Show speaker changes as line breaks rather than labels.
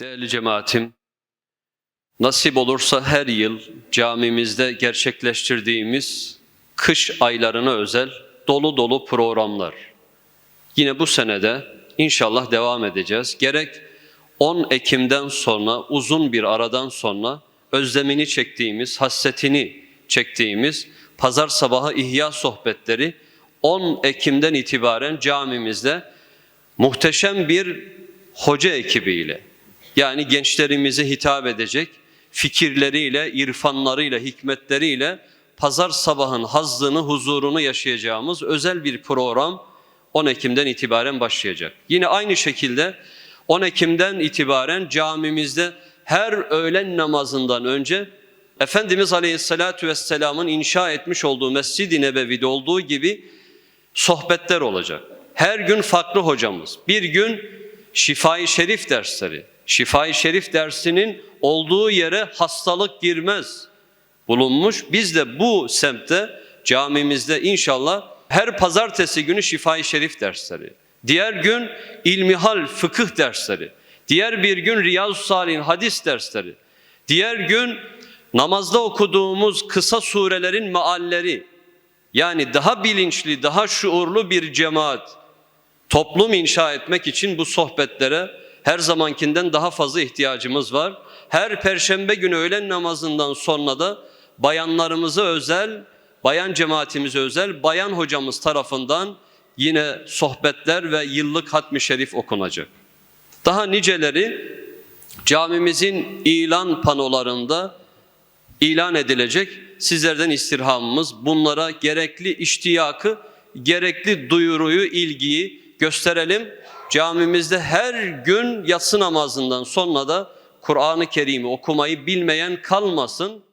Değerli cemaatim, nasip olursa her yıl camimizde gerçekleştirdiğimiz kış aylarına özel dolu dolu programlar. Yine bu senede inşallah devam edeceğiz. Gerek 10 Ekim'den sonra uzun bir aradan sonra özlemini çektiğimiz, hassetini çektiğimiz pazar sabahı ihya sohbetleri 10 Ekim'den itibaren camimizde muhteşem bir hoca ekibiyle yani gençlerimize hitap edecek fikirleriyle, irfanlarıyla, hikmetleriyle pazar sabahın hazzını, huzurunu yaşayacağımız özel bir program 10 Ekim'den itibaren başlayacak. Yine aynı şekilde 10 Ekim'den itibaren camimizde her öğlen namazından önce Efendimiz Aleyhisselatü Vesselam'ın inşa etmiş olduğu Mescid-i Nebevi'de olduğu gibi sohbetler olacak. Her gün farklı hocamız. Bir gün Şifai Şerif dersleri. Şifai Şerif dersinin olduğu yere hastalık girmez bulunmuş. Biz de bu semtte camimizde inşallah her pazartesi günü Şifai Şerif dersleri. Diğer gün ilmihal fıkıh dersleri. Diğer bir gün Riyazu Salih'in hadis dersleri. Diğer gün namazda okuduğumuz kısa surelerin mealleri. Yani daha bilinçli, daha şuurlu bir cemaat, toplum inşa etmek için bu sohbetlere her zamankinden daha fazla ihtiyacımız var. Her perşembe günü öğlen namazından sonra da bayanlarımıza özel, bayan cemaatimize özel, bayan hocamız tarafından yine sohbetler ve yıllık hatmi şerif okunacak. Daha niceleri camimizin ilan panolarında ilan edilecek. Sizlerden istirhamımız bunlara gerekli iştiyakı, gerekli duyuruyu, ilgiyi gösterelim. Camimizde her gün yatsı namazından sonra da Kur'an-ı Kerim'i okumayı bilmeyen kalmasın.